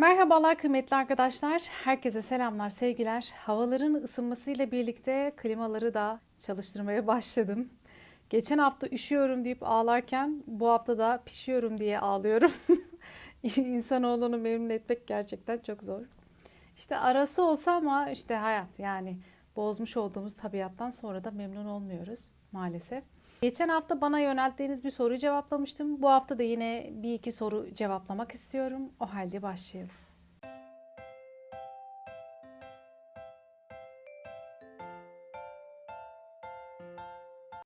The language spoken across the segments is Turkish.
Merhabalar kıymetli arkadaşlar. Herkese selamlar, sevgiler. Havaların ısınmasıyla birlikte klimaları da çalıştırmaya başladım. Geçen hafta üşüyorum deyip ağlarken bu hafta da pişiyorum diye ağlıyorum. İnsanoğlunu memnun etmek gerçekten çok zor. İşte arası olsa ama işte hayat yani bozmuş olduğumuz tabiattan sonra da memnun olmuyoruz maalesef. Geçen hafta bana yönelttiğiniz bir soruyu cevaplamıştım. Bu hafta da yine bir iki soru cevaplamak istiyorum. O halde başlayalım.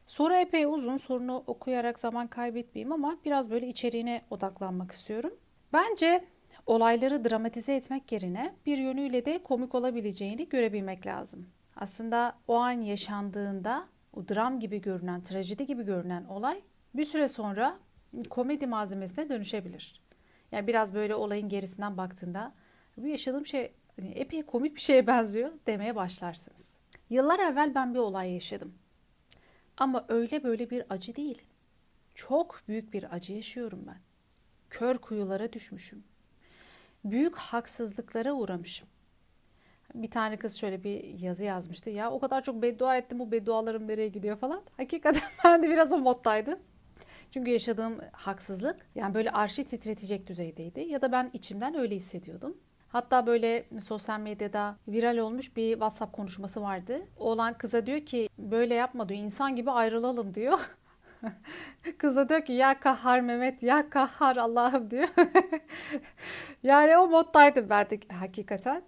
Soru epey uzun. Sorunu okuyarak zaman kaybetmeyeyim ama biraz böyle içeriğine odaklanmak istiyorum. Bence olayları dramatize etmek yerine bir yönüyle de komik olabileceğini görebilmek lazım. Aslında o an yaşandığında o dram gibi görünen, trajedi gibi görünen olay bir süre sonra komedi malzemesine dönüşebilir. Yani biraz böyle olayın gerisinden baktığında bu yaşadığım şey hani epey komik bir şeye benziyor demeye başlarsınız. Yıllar evvel ben bir olay yaşadım. Ama öyle böyle bir acı değil. Çok büyük bir acı yaşıyorum ben. Kör kuyulara düşmüşüm. Büyük haksızlıklara uğramışım. Bir tane kız şöyle bir yazı yazmıştı. Ya o kadar çok beddua ettim bu beddualarım nereye gidiyor falan. Hakikaten ben de biraz o moddaydım. Çünkü yaşadığım haksızlık yani böyle arşi titretecek düzeydeydi. Ya da ben içimden öyle hissediyordum. Hatta böyle sosyal medyada viral olmuş bir WhatsApp konuşması vardı. Oğlan kıza diyor ki böyle yapma diyor insan gibi ayrılalım diyor. Kız da diyor ki ya kahhar Mehmet ya kahhar Allah'ım diyor. yani o moddaydım ben de hakikaten.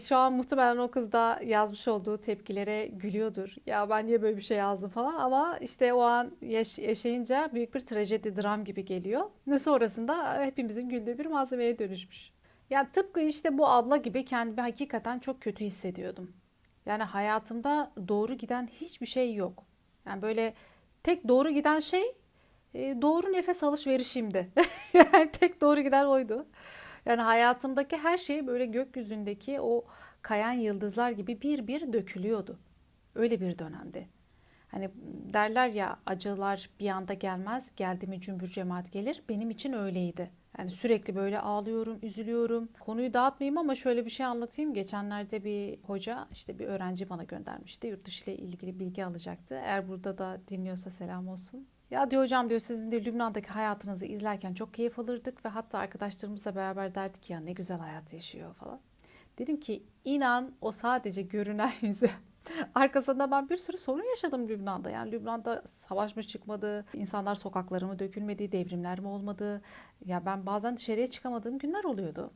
Şu an muhtemelen o kız da yazmış olduğu tepkilere gülüyordur. Ya ben niye böyle bir şey yazdım falan ama işte o an yaş- yaşayınca büyük bir trajedi, dram gibi geliyor. Ve sonrasında hepimizin güldüğü bir malzemeye dönüşmüş. Ya tıpkı işte bu abla gibi kendimi hakikaten çok kötü hissediyordum. Yani hayatımda doğru giden hiçbir şey yok. Yani böyle tek doğru giden şey e, doğru nefes alışverişimdi. yani tek doğru giden oydu. Yani hayatımdaki her şey böyle gökyüzündeki o kayan yıldızlar gibi bir bir dökülüyordu. Öyle bir dönemdi. Hani derler ya acılar bir anda gelmez, geldi mi cümbür cemaat gelir. Benim için öyleydi. Yani sürekli böyle ağlıyorum, üzülüyorum. Konuyu dağıtmayayım ama şöyle bir şey anlatayım. Geçenlerde bir hoca, işte bir öğrenci bana göndermişti. Yurt dışı ile ilgili bilgi alacaktı. Eğer burada da dinliyorsa selam olsun. Ya diyor hocam diyor sizin de Lübnan'daki hayatınızı izlerken çok keyif alırdık ve hatta arkadaşlarımızla beraber derdik ya ne güzel hayat yaşıyor falan. Dedim ki inan o sadece görünen yüzü. Arkasında ben bir sürü sorun yaşadım Lübnan'da. Yani Lübnan'da savaş mı çıkmadı, insanlar sokaklara mı dökülmedi, devrimler mi olmadı? Ya ben bazen dışarıya çıkamadığım günler oluyordu.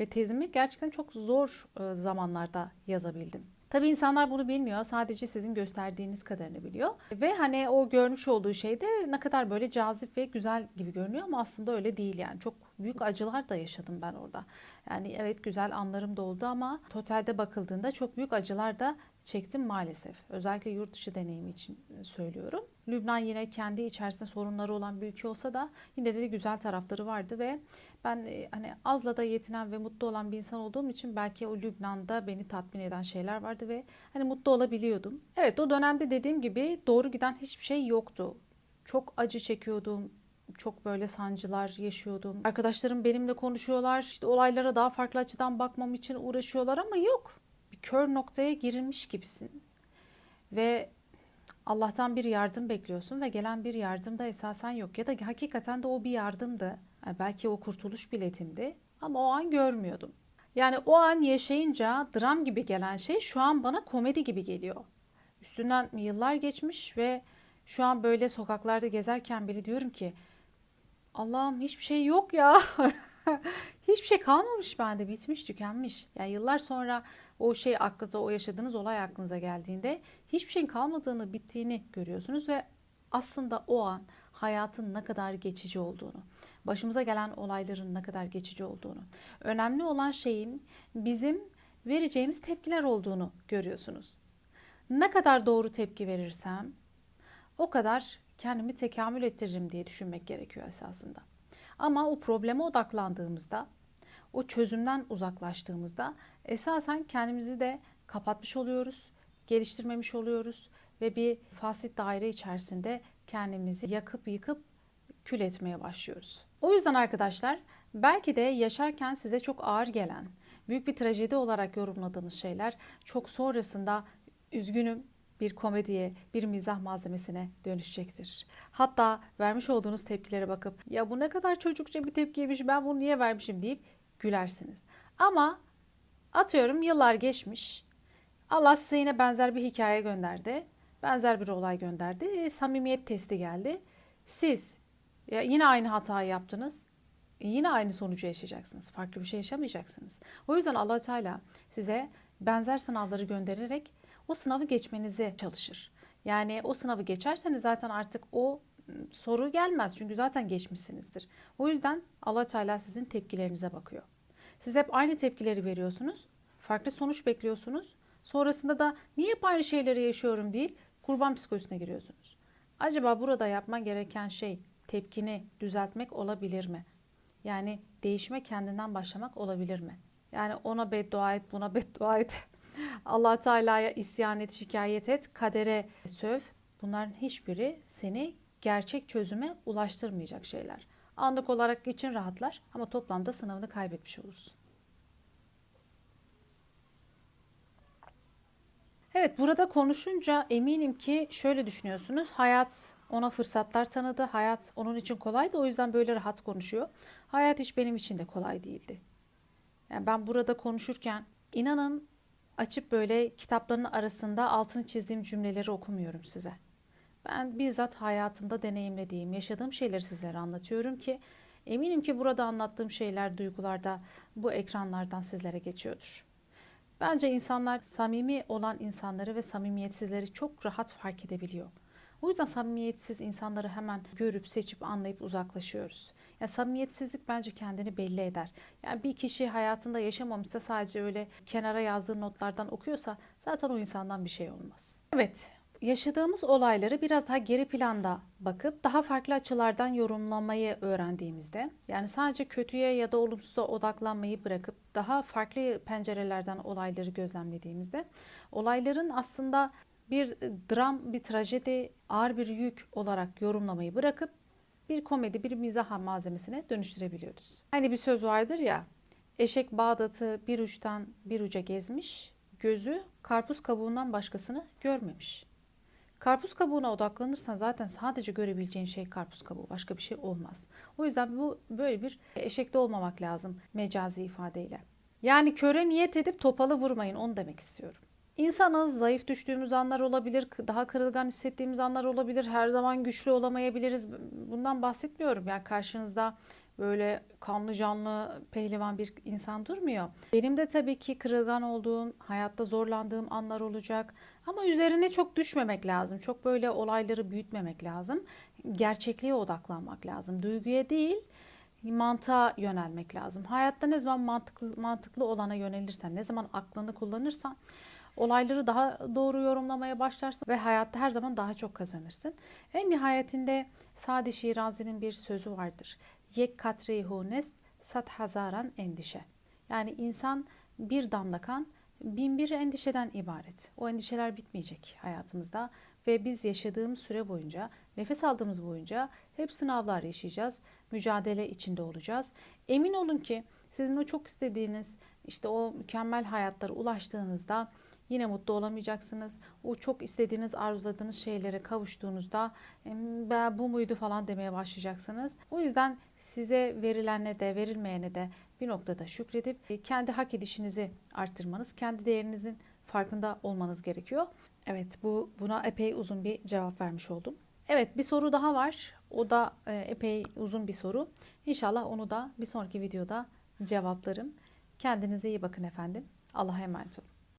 Ve tezimi gerçekten çok zor e, zamanlarda yazabildim. Tabii insanlar bunu bilmiyor. Sadece sizin gösterdiğiniz kadarını biliyor. Ve hani o görmüş olduğu şey de ne kadar böyle cazip ve güzel gibi görünüyor ama aslında öyle değil yani. Çok büyük acılar da yaşadım ben orada. Yani evet güzel anlarım da oldu ama totalde bakıldığında çok büyük acılar da çektim maalesef. Özellikle yurt dışı deneyimi için söylüyorum. Lübnan yine kendi içerisinde sorunları olan bir ülke olsa da yine de güzel tarafları vardı ve ben e, hani azla da yetinen ve mutlu olan bir insan olduğum için belki o Lübnan'da beni tatmin eden şeyler vardı ve hani mutlu olabiliyordum. Evet o dönemde dediğim gibi doğru giden hiçbir şey yoktu. Çok acı çekiyordum, çok böyle sancılar yaşıyordum. Arkadaşlarım benimle konuşuyorlar. İşte olaylara daha farklı açıdan bakmam için uğraşıyorlar ama yok. Bir kör noktaya girilmiş gibisin. Ve Allah'tan bir yardım bekliyorsun ve gelen bir yardım da esasen yok. Ya da hakikaten de o bir yardımdı. Yani belki o kurtuluş biletimdi ama o an görmüyordum. Yani o an yaşayınca dram gibi gelen şey şu an bana komedi gibi geliyor. Üstünden yıllar geçmiş ve şu an böyle sokaklarda gezerken bile diyorum ki Allah'ım hiçbir şey yok ya. hiçbir şey kalmamış bende. Bitmiş, tükenmiş. Yani yıllar sonra o şey aklınıza, o yaşadığınız olay aklınıza geldiğinde hiçbir şeyin kalmadığını, bittiğini görüyorsunuz ve aslında o an hayatın ne kadar geçici olduğunu, başımıza gelen olayların ne kadar geçici olduğunu, önemli olan şeyin bizim vereceğimiz tepkiler olduğunu görüyorsunuz. Ne kadar doğru tepki verirsem o kadar kendimi tekamül ettiririm diye düşünmek gerekiyor esasında. Ama o probleme odaklandığımızda, o çözümden uzaklaştığımızda esasen kendimizi de kapatmış oluyoruz, geliştirmemiş oluyoruz ve bir fasit daire içerisinde kendimizi yakıp yıkıp kül etmeye başlıyoruz. O yüzden arkadaşlar Belki de yaşarken size çok ağır gelen, büyük bir trajedi olarak yorumladığınız şeyler çok sonrasında üzgünüm bir komediye, bir mizah malzemesine dönüşecektir. Hatta vermiş olduğunuz tepkilere bakıp ya bu ne kadar çocukça bir tepkiymiş ben bunu niye vermişim deyip gülersiniz. Ama atıyorum yıllar geçmiş. Allah size yine benzer bir hikaye gönderdi. Benzer bir olay gönderdi. E, samimiyet testi geldi. Siz ya yine aynı hatayı yaptınız. E, yine aynı sonucu yaşayacaksınız. Farklı bir şey yaşamayacaksınız. O yüzden Allah Teala size benzer sınavları göndererek o sınavı geçmenizi çalışır. Yani o sınavı geçerseniz zaten artık o ıı, soru gelmez. Çünkü zaten geçmişsinizdir. O yüzden Allah Teala sizin tepkilerinize bakıyor. Siz hep aynı tepkileri veriyorsunuz. Farklı sonuç bekliyorsunuz. Sonrasında da niye hep aynı şeyleri yaşıyorum değil kurban psikolojisine giriyorsunuz. Acaba burada yapman gereken şey tepkini düzeltmek olabilir mi? Yani değişme kendinden başlamak olabilir mi? Yani ona beddua et, buna beddua et. allah Teala'ya isyan et, şikayet et, kadere söv. Bunların hiçbiri seni gerçek çözüme ulaştırmayacak şeyler. Anlık olarak için rahatlar ama toplamda sınavını kaybetmiş olursun. Evet burada konuşunca eminim ki şöyle düşünüyorsunuz. Hayat ona fırsatlar tanıdı. Hayat onun için kolaydı. O yüzden böyle rahat konuşuyor. Hayat hiç benim için de kolay değildi. Yani ben burada konuşurken inanın açıp böyle kitapların arasında altını çizdiğim cümleleri okumuyorum size. Ben bizzat hayatımda deneyimlediğim, yaşadığım şeyleri sizlere anlatıyorum ki eminim ki burada anlattığım şeyler duygularda bu ekranlardan sizlere geçiyordur. Bence insanlar samimi olan insanları ve samimiyetsizleri çok rahat fark edebiliyor. O yüzden samimiyetsiz insanları hemen görüp seçip anlayıp uzaklaşıyoruz. Ya yani samimiyetsizlik bence kendini belli eder. Yani bir kişi hayatında yaşamamışsa sadece öyle kenara yazdığı notlardan okuyorsa zaten o insandan bir şey olmaz. Evet, yaşadığımız olayları biraz daha geri planda bakıp daha farklı açılardan yorumlamayı öğrendiğimizde yani sadece kötüye ya da olumsuza odaklanmayı bırakıp daha farklı pencerelerden olayları gözlemlediğimizde olayların aslında bir dram, bir trajedi, ağır bir yük olarak yorumlamayı bırakıp bir komedi, bir mizah malzemesine dönüştürebiliyoruz. Hani bir söz vardır ya, eşek Bağdat'ı bir uçtan bir uca gezmiş, gözü karpuz kabuğundan başkasını görmemiş. Karpuz kabuğuna odaklanırsan zaten sadece görebileceğin şey karpuz kabuğu. Başka bir şey olmaz. O yüzden bu böyle bir eşekte olmamak lazım mecazi ifadeyle. Yani köre niyet edip topalı vurmayın onu demek istiyorum. İnsanız, zayıf düştüğümüz anlar olabilir, daha kırılgan hissettiğimiz anlar olabilir, her zaman güçlü olamayabiliriz. Bundan bahsetmiyorum. Yani karşınızda böyle kanlı canlı pehlivan bir insan durmuyor. Benim de tabii ki kırılgan olduğum, hayatta zorlandığım anlar olacak. Ama üzerine çok düşmemek lazım. Çok böyle olayları büyütmemek lazım. Gerçekliğe odaklanmak lazım. Duyguya değil, mantığa yönelmek lazım. Hayatta ne zaman mantıklı, mantıklı olana yönelirsen, ne zaman aklını kullanırsan olayları daha doğru yorumlamaya başlarsın ve hayatta her zaman daha çok kazanırsın. En nihayetinde Sadi Şirazi'nin bir sözü vardır. Yek katri hunest sat hazaran endişe. Yani insan bir damla kan bin bir endişeden ibaret. O endişeler bitmeyecek hayatımızda ve biz yaşadığımız süre boyunca, nefes aldığımız boyunca hep sınavlar yaşayacağız, mücadele içinde olacağız. Emin olun ki sizin o çok istediğiniz işte o mükemmel hayatlara ulaştığınızda Yine mutlu olamayacaksınız. O çok istediğiniz, arzuladığınız şeylere kavuştuğunuzda ben bu muydu falan demeye başlayacaksınız. O yüzden size verilenle de verilmeyene de bir noktada şükredip e, kendi hak edişinizi arttırmanız, kendi değerinizin farkında olmanız gerekiyor. Evet bu buna epey uzun bir cevap vermiş oldum. Evet bir soru daha var. O da e, epey uzun bir soru. İnşallah onu da bir sonraki videoda cevaplarım. Kendinize iyi bakın efendim. Allah'a emanet olun.